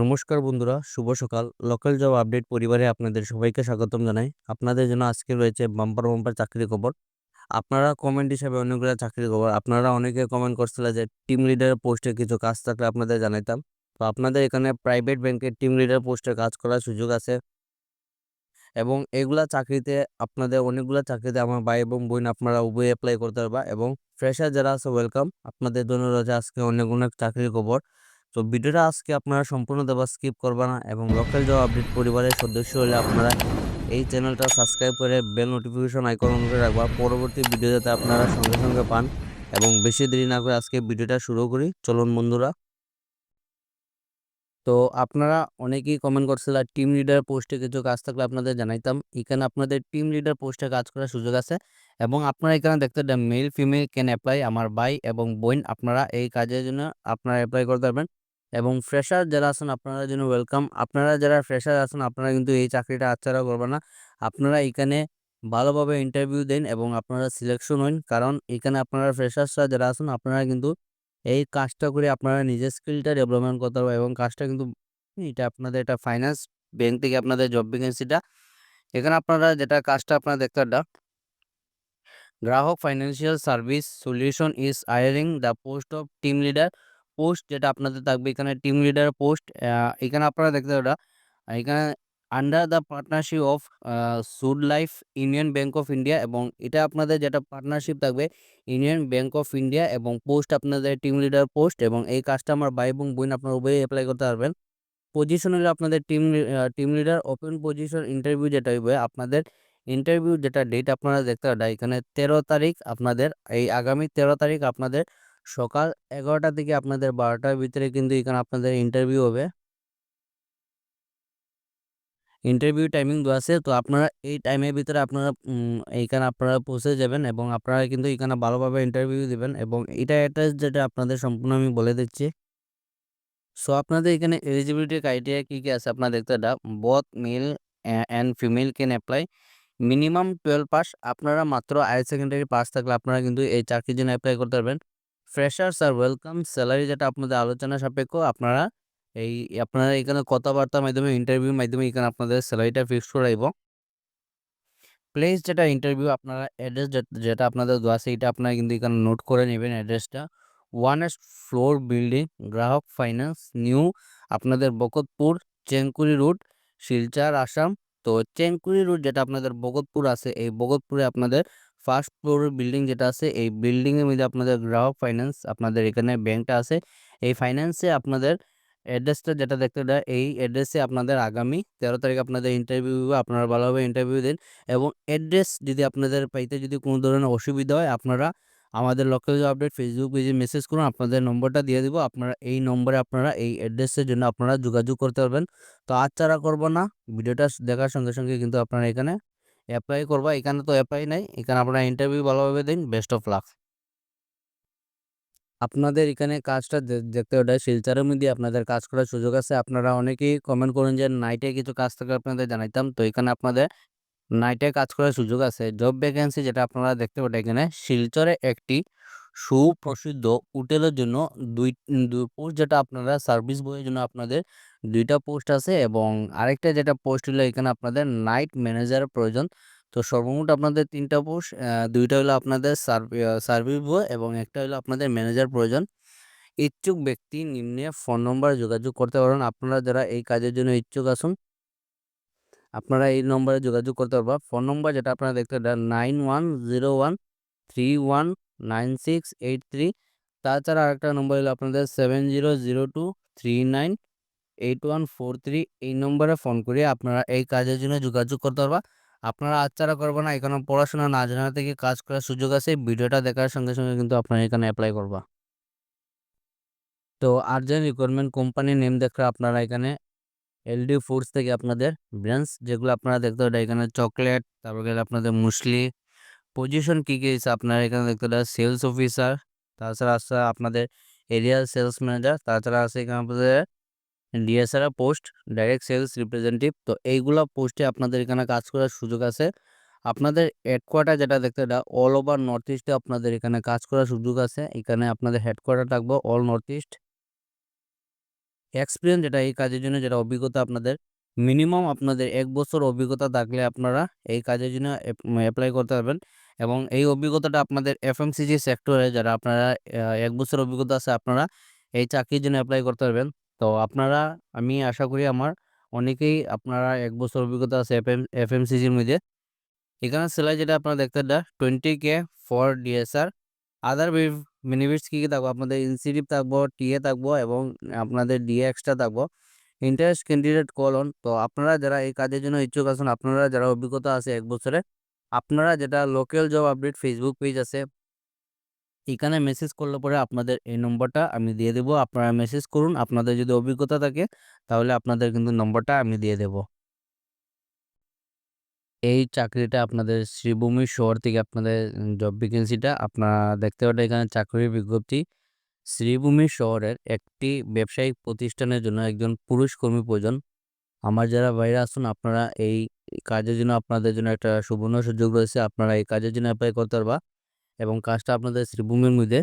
নমস্কার বন্ধুরা, শুভ সকাল। লোকাল জব আপডেট পরিবারে আপনাদের সবাইকে স্বাগতম জানাই। আপনাদের জন্য আজকে রয়েছে বাম্পার বাম্পার চাকরির খবর। আপনারা কমেন্ট হিসাবে অনেকগুলো চাকরির খবর, আপনারা অনেকে কমেন্ট করছিলেন যে টিম লিডার পোস্টে কিছু কাজ থাকলে আপনাদের জানাইতাম। তো আপনাদের এখানে প্রাইভেট ব্যাংকের টিম লিডার পোস্টে কাজ করার সুযোগ আছে। এবং এগুলা চাকরিতে আপনাদের অনেকগুলো চাকরিতে আমার ভাই এবং বোন আপনারা উভয় অ্যাপ্লাই করতে পারবা এবং ফ্রেশার যারা আছে ওয়েলকাম আপনাদের জন্য রয়েছে আজকে অনেক অনেক চাকরির খবর। তো ভিডিওটা আজকে আপনারা সম্পূর্ণ দেওয়া স্কিপ করবে না এবং লোকাল জব আপডেট পরিবারের সদস্য হলে আপনারা এই চ্যানেলটা সাবস্ক্রাইব করে বেল নোটিফিকেশন আইকন অন করে রাখবা। পরবর্তী ভিডিও যাতে আপনারা সঙ্গে সঙ্গে পান এবং বেশি দেরি না করে আজকে ভিডিওটা শুরু করি। চলুন বন্ধুরা। তো আপনারা অনেকেই কমেন্ট করছিলেন টিম লিডার পোস্টে কিছু কাজ থাকলে আপনাদের জানাইতাম। এখানে আপনাদের টিম লিডার পোস্টে কাজ করার সুযোগ আছে এবং আপনারা এখানে দেখতে মেল ফিমেল ক্যান অ্যাপ্লাই আমার ভাই এবং বোন, আপনারা এই কাজের জন্য আপনারা অ্যাপ্লাই করতে পারবেন এবং ফ্রেশার যারা আছেন আপনারা জন্য ওয়েলকাম আপনারা যারা ফ্রেশার আছেন, আপনারা কিন্তু এই চাকরিটা আচ্ছাড়া করবেন না। আপনারা এখানে ভালোভাবে ইন্টারভিউ দেন এবং আপনারা সিলেকশন হন। কারণ এখানে আপনারা ফ্রেশার্সরা যারা আছেন, আপনারা কিন্তু এই কাজটা করে আপনারা নিজের স্কিলটা ডেভেলপমেন্ট করতে পারবেন এবং কাজটা কিন্তু এটা আপনাদের এটা ফাইন্যান্স ব্যাংক থেকে আপনাদের জব ভ্যাকেন্সিটা এখানে আপনারা যেটা কাজটা আপনারা দেখতে পারেন Grahak financial service solution is hiring the post of team leader post যেটা আপনাদের থাকবে, এখানে টিম লিডার পোস্ট এখানে আপনারা দেখতে ওটা এখানে under the partnership of SUD life Union Bank of India এবং এটা আপনাদের যেটা পার্টনারশিপ থাকবে ইউনিয়ন ব্যাঙ্ক অফ ইন্ডিয়া এবং পোস্ট আপনাদের টিম লিডার পোস্ট এবং এই কাজটা আমার ভাই এবং বোন আপনার উভয়ই অ্যাপ্লাই করতে পারবেন। পজিশন হলে আপনাদের team team leader open position interview যেটা হইবে, আপনাদের ইন্টারভিউ যেটা ডেট আপনারা দেখতে পারেন এখানে তেরো তারিখ আপনাদের, এই আগামী তেরো তারিখ আপনাদের সকাল এগারোটা থেকে আপনাদের বারোটার ভিতরে কিন্তু এখানে আপনাদের ইন্টারভিউ হবে। ইন্টারভিউ টাইমিং দেওয়া আছে, তো আপনারা এই টাইমের ভিতরে আপনারা এইখানে আপনারা পৌঁছে যাবেন এবং আপনারা কিন্তু এখানে ভালোভাবে ইন্টারভিউ দিবেন এবং এটা অ্যাড্রেস যেটা আপনাদের সম্পূর্ণ আমি বলে দিচ্ছি। সো আপনাদের এখানে এলিজিবিলিটি ক্রাইটেরিয়া কী কী আছে আপনারা দেখতে এটা both male and female can apply minimum twelve pass আপনারা মাত্র হায়ার সেকেন্ডারি পাস থাকলে আপনারা কিন্তু এই চাকরির জন্য অ্যাপ্লাই করতে পারবেন। ফ্রেশার্স আর ওয়েলকাম স্যালারি যেটা আপনাদের আলোচনা সাপেক্ষ, আপনারা এই, আপনারা এখানে কথাবার্তার মাধ্যমে ইন্টারভিউর মাধ্যমে এখানে আপনাদের স্যালারিটা ফিক্স করাইব প্লেস যেটা ইন্টারভিউ আপনারা অ্যাড্রেস যেটা আপনাদের দেওয়া এটা আপনারা কিন্তু এখানে নোট করে নেবেন অ্যাড্রেসটা one S floor building Grahak finance new আপনাদের বকতপুর চেঙ্কুরি রুট শিলচার আসাম তো চেঙ্কুরি রুট যেটা আপনাদের বগতপুর আছে, এই বগতপুরে আপনাদের ফার্স্ট ফ্লোর বিল্ডিং যেটা আছে, এই বিল্ডিংয়ের মধ্যে আপনাদের গ্রাহক ফাইন্যান্স, আপনাদের এখানে ব্যাংকটা আছে। এই ফাইন্যান্সে আপনাদের অ্যাড্রেসটা যেটা দেখতে দেয় এই অ্যাড্রেসে আপনাদের আগামী তেরো তারিখ আপনাদের ইন্টারভিউ আপনারা ভালোভাবে ইন্টারভিউ দিন এবং অ্যাড্রেস যদি আপনাদের পাইতে যদি কোনো ধরনের অসুবিধা হয়, আপনারা আমাদের লোকাল আপডেট ফেসবুক পেজে মেসেজ করুন, আপনাদের নম্বরটা দিয়ে দিব, আপনারা এই নম্বরে আপনারা এই অ্যাড্রেসের জন্য আপনারা যোগাযোগ করতে পারবেন। তো আর চারা করব না, ভিডিওটা দেখার সঙ্গে সঙ্গে কিন্তু আপনারা এখানে অ্যাপ্লাই করবা, এখানে তো অ্যাপ্লাই নাই। এখানে আপনারা ইন্টারভিউ ভালোভাবে দিন বেস্ট অফ লাক আপনাদের এখানে কাজটা দেখতে ওটা শিলচারের মধ্যে আপনাদের কাজ করার সুযোগ আছে। আপনারা অনেকেই কমেন্ট করেন যে নাইটে কিছু কাজ থাকে আপনাদের জানাইতাম। তো এখানে আপনাদের নাইটে কাজ করার সুযোগ আছে। জব ভ্যাকেন্সি যেটা আপনারা দেখতে পাবেন এখানে শিলচরে একটি সুপ্রসিদ্ধ হোটেলের জন্য দুই পোস্ট যেটা আপনারা সার্ভিস বয়ের জন্য আপনাদের দুইটা পোস্ট আছে এবং আরেকটা যেটা পোস্ট হলো এখানে আপনাদের নাইট ম্যানেজারের প্রয়োজন। তো সর্বমোট আপনাদের তিনটা পোস্ট দুইটা হলো আপনাদের সার্ভিস বয় এবং একটা হলো আপনাদের ম্যানেজার প্রয়োজন। ইচ্ছুক ব্যক্তি নিম্নে ফোন নম্বরে যোগাযোগ করতে পারেন। আপনারা যারা এই কাজের জন্য ইচ্ছুক আসুন আপনারা এই নম্বরে যোগাযোগ করতে পারবেন ফোন নম্বর যেটা আপনারা দেখতে nine one zero one three one nine six eight three. তাছাড়া আরেকটা নম্বর হলো আপনাদের seven zero zero two three nine eight one four three. এই নম্বরে ফোন করে আপনারা এই কাজের জন্য যোগাযোগ করতে পারবা। আপনারা আচ্ছারা করব না, এখানে পড়াশোনা না জানা থেকে কাজ করার সুযোগ আছে ভিডিওটা দেখার সঙ্গে সঙ্গে কিন্তু আপনারা এখানে অ্যাপ্লাই করবা। তো আর্জেন্ট রিকোয়ারমেন্ট কোম্পানির নেম দেখলে আপনারা এখানে এলডি ফুডস থেকে আপনাদের ব্রাঞ্চ যেগুলো আপনারা দেখতে পারেন এখানে চকলেট তারপর আপনাদের মুসলি পজিশন কী কী আছে আপনারা এখানে দেখতে পারেন সেলস অফিসার তাছাড়া আছে আপনাদের এরিয়াল সেলস ম্যানেজার তাছাড়া আছে এখানে আপনাদের DSR post direct sales representative তো এইগুলো পোস্টে আপনাদের এখানে কাজ করার সুযোগ আছে। আপনাদের হেডকোয়ার্টার যেটা দেখতে এটা অল ওভার নর্থ ইস্টে আপনাদের এখানে কাজ করার সুযোগ আছে। এখানে আপনাদের হেডকোয়ার্টার থাকবে অল নর্থ ইস্ট এক্সপিরিয়েন্স যেটা এই কাজের জন্য, যেটা অভিজ্ঞতা আপনাদের। মিনিমাম আপনাদের এক বছর অভিজ্ঞতা থাকলে আপনারা এই কাজের জন্য অ্যাপ্লাই করতে পারবেন। এবং এই অভিজ্ঞতাটা আপনাদের এফএমসিজি সেক্টরে যারা আপনারা এক বছর অভিজ্ঞতা আছে আপনারা এই চাকরির জন্য অ্যাপ্লাই করতে পারবেন। তো আপনারা, আমি আশা করি আমার অনেকেই আপনারা এক বছর অভিজ্ঞতা আছে এফ এম এফএমসিজির মধ্যে। এখানে সেলাই যেটা আপনারা দেখতে the twenty K for DSR other benefits কী কী থাকব? আপনাদের ইনসিটিভ থাকব টিএ থাকব এবং আপনাদের ডিএ এক্সট্রা থাকব। ইন্টারেস্ট ক্যান্ডিডেট কল অন তো আপনারা যারা এই কাজের জন্য ইচ্ছুক আছেন, আপনারা যারা অভিজ্ঞতা আছে এক বছরে, আপনারা যেটা local job update Facebook page আছে, এখানে মেসেজ করলে পরে আপনাদের এই নম্বরটা আমি দিয়ে দেবো। আপনারা মেসেজ করুন, আপনাদের যদি অভিজ্ঞতা থাকে, তাহলে আপনাদের কিন্তু নম্বরটা আমি দিয়ে দেব। এই চাকরিটা আপনাদের শ্রীভূমি শহর থেকে আপনাদের জব ভ্যাকেন্সিটা আপনারা দেখতে পারেন এখানে চাকরির বিজ্ঞপ্তি শ্রীভূমি শহরের একটি ব্যবসায়িক প্রতিষ্ঠানের জন্য একজন পুরুষ কর্মী প্রয়োজন। আমার যারা বাইরে আসুন আপনারা এই কাজের জন্য আপনাদের জন্য একটা সুবর্ণ সুযোগ রয়েছে। আপনারা এই কাজের জন্য অ্যাপ্লাই করতে পারবা এবং কাজটা আপনাদের শ্রীভূমির মধ্যে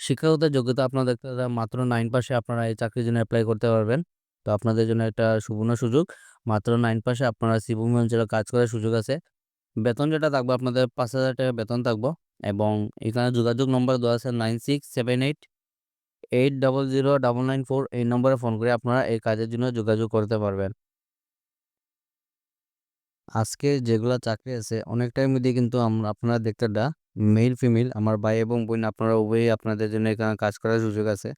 শিক্ষাগত যোগ্যতা আপনাদের মাত্র নাইন পাশে আপনারা এই চাকরির জন্য অ্যাপ্লাই করতে পারবেন। তো আপনাদের জন্য একটা সুবর্ণ সুযোগ। মাত্র নাইন পাশে আপনারা শ্রীভূমি অঞ্চলে কাজ করার সুযোগ আছে। বেতন যেটা থাকবে, আপনাদের পাঁচ হাজার টাকা বেতন থাকব। এবং এখানে যোগাযোগ নম্বর দেওয়া আছে nine six seven eight eight double zero double nine four এই নম্বরে ফোন করে আপনারা এই কাজের জন্য যোগাযোগ করতে পারবেন। আজকে যেগুলা চাকরি আছে, অনেকটাই মধ্যে কিন্তু আমরা আপনারা দেখতে দা মেল ফিমেল আমার ভাই এবং বোন আপনারা উভয়ই আপনাদের জন্য এখানে কাজ করার সুযোগ আছে।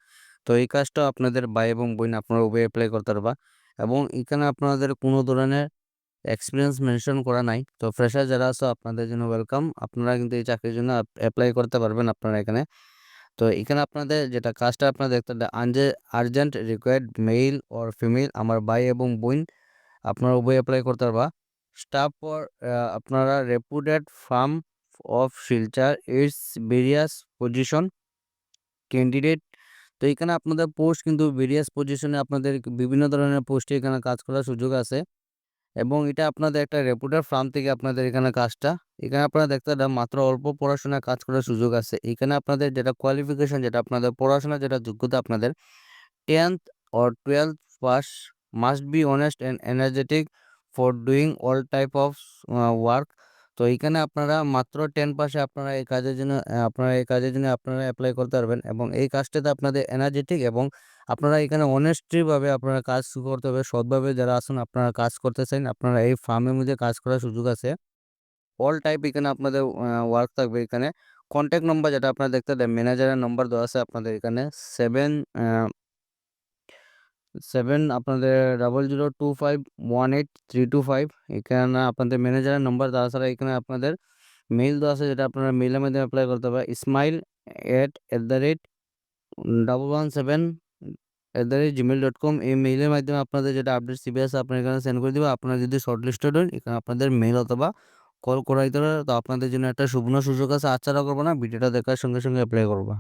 তো এই কাজটা আপনাদের ভাই এবং বোন আপনারা উভয় অ্যাপ্লাই করতে পারবা এবং এখানে আপনাদের কোনো ধরনের এক্সপিরিয়েন্স মেনশন করা নাই। তো ফ্রেশার যারা আছো, আপনাদের জন্য ওয়েলকাম আপনারা কিন্তু এই চাকরির জন্য অ্যাপ্লাই করতে পারবেন আপনারা এখানে। তো এখানে আপনাদের যেটা কাজটা আপনারা দেখতে আনজে urgent required male or female আমার ভাই এবং বোন, আপনারা উভয় অ্যাপ্লাই করতে পারবা। স্টাফ ফর আপনারা reputed firm of Silchar it's various position candidate তো এখানে আপনাদের পোস্ট কিন্তু ভেরিয়াস পজিশনে আপনাদের বিভিন্ন ধরনের পোস্টে এখানে কাজ করার সুযোগ আছে। এবং এটা আপনাদের একটা রেপুটার ফার্ম থেকে আপনাদের এখানে কাজটা। এখানে আপনারা দেখতে পারেন মাত্র অল্প পড়াশোনা কাজ করার সুযোগ আছে। এখানে আপনাদের যেটা কোয়ালিফিকেশন যেটা আপনাদের পড়াশোনা, যেটা যোগ্যতা আপনাদের tenth or twelve pass must be honest and energetic for doing all type of work তো এইখানে আপনারা মাত্র টেন পাশে আপনারা এই কাজের জন্য আপনারা এই কাজের জন্য আপনারা অ্যাপ্লাই করতে পারবেন এবং এই কাজটাতে আপনাদের এনার্জেটিক এবং আপনারা এখানে অনেস্ট্রিভাবে আপনারা কাজ করতে হবে। সৎভাবে যারা আসুন আপনারা কাজ করতে চান আপনারা এই ফার্মের মধ্যে কাজ করার সুযোগ আছে। অল টাইপ এখানে আপনাদের ওয়ার্ক থাকবে এখানে। কন্ট্যাক্ট নম্বর যেটা আপনারা দেখতে দেন ম্যানেজারের নম্বর দেওয়া আছে আপনাদের এখানে। সেভেন সেভেন আপনাদের double zero two five one eight three two five এখানে আপনাদের ম্যানেজারের নম্বর তাছাড়া এখানে আপনাদের মেইল দেওয়া আছে যেটা আপনারা মেইলের মাধ্যমে অ্যাপ্লাই করতে হবে Ismail at at the rate double one seven at the rate Gmail dot com এই মেইলের মাধ্যমে আপনাদের যেটা আপডেট সিবি আছে আপনার এখানে সেন্ড করে দেবে। আপনারা যদি শর্ট লিস্টেড হন, এখানে আপনাদের মেইল অথবা কল করাইতে পারে তো আপনাদের জন্য একটা সুবর্ণ সুযোগ আছে। আচ্ছা করব না, ভিডিওটা দেখার সঙ্গে সঙ্গে অ্যাপ্লাই করবা।